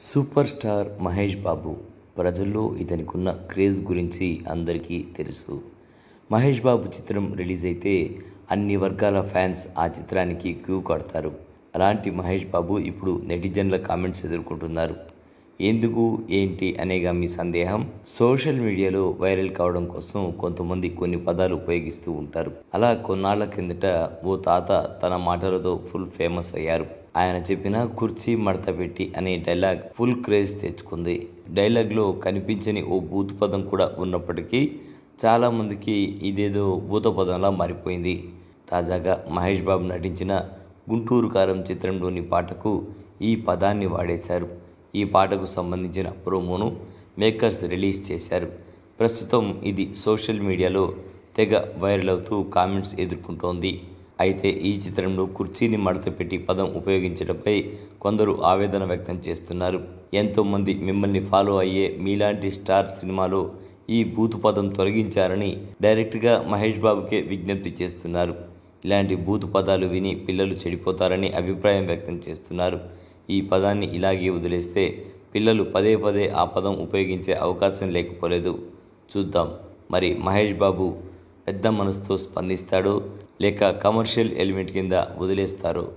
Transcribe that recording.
Super star Mahesh Babu ప్రజల్లో ఇతనికున్న craze గురించి అందరికీ తెలుసు. మహేష్ బాబు చిత్రం రిలీజ్ అయితే అన్ని వర్గాల ఫ్యాన్స్ ఆ చిత్రానికి క్యూ కడతారు. అలాంటి మహేష్ బాబు ఇప్పుడు నెటిజన్ల కామెంట్స్ ఎదుర్కొంటున్నారు. ఎందుకు ఏంటి అనేగా మీ సందేహం సోషల్ మీడియాలో వైరల్ కావడం కోసం కొంతమంది కొన్ని పదాలు ఉపయోగిస్తూ ఉంటారు. అలా కొన్నాళ్ళ కిందట ఓ తాత తన మాటలతో ఫుల్ ఫేమస్ అయ్యారు. ఆయన చెప్పిన కుర్చీ మడత పెట్టి అనే డైలాగ్ ఫుల్ క్రేజ్ తెచ్చుకుంది. డైలాగ్లో కనిపించని ఓ బూత్ పదం కూడా ఉన్నప్పటికీ చాలామందికి ఇదేదో భూత పదంలా మారిపోయింది. తాజాగా మహేష్ బాబు నటించిన గుంటూరు కారం చిత్రంలోని పాటకు ఈ పదాన్ని వాడేశారు. ఈ పాటకు సంబంధించిన ప్రోమోను మేకర్స్ రిలీజ్ చేశారు. ప్రస్తుతం ఇది సోషల్ మీడియాలో తెగ వైరల్ అవుతూ కామెంట్స్ ఎదుర్కొంటోంది. అయితే ఈ చిత్రంలో కుర్చీని మడతపెట్టి పదం ఉపయోగించడంపై కొందరు ఆవేదన వ్యక్తం చేస్తున్నారు. ఎంతోమంది మిమ్మల్ని ఫాలో అయ్యే మీలాంటి స్టార్ సినిమాలో ఈ బూతు పదం తొలగించారని డైరెక్ట్గా మహేష్ బాబుకే విజ్ఞప్తి చేస్తున్నారు. ఇలాంటి బూతు పదాలు విని పిల్లలు చెడిపోతారని అభిప్రాయం వ్యక్తం చేస్తున్నారు. ఈ పదాన్ని ఇలాగే వదిలేస్తే పిల్లలు పదే పదే ఆ పదం ఉపయోగించే అవకాశం లేకపోలేదు. చూద్దాం. మరి మహేష్ బాబు పెద్ద మనసుతో స్పందిస్తాడో లేక కమర్షియల్ ఎలిమెంట్ కింద వదిలేస్తారో?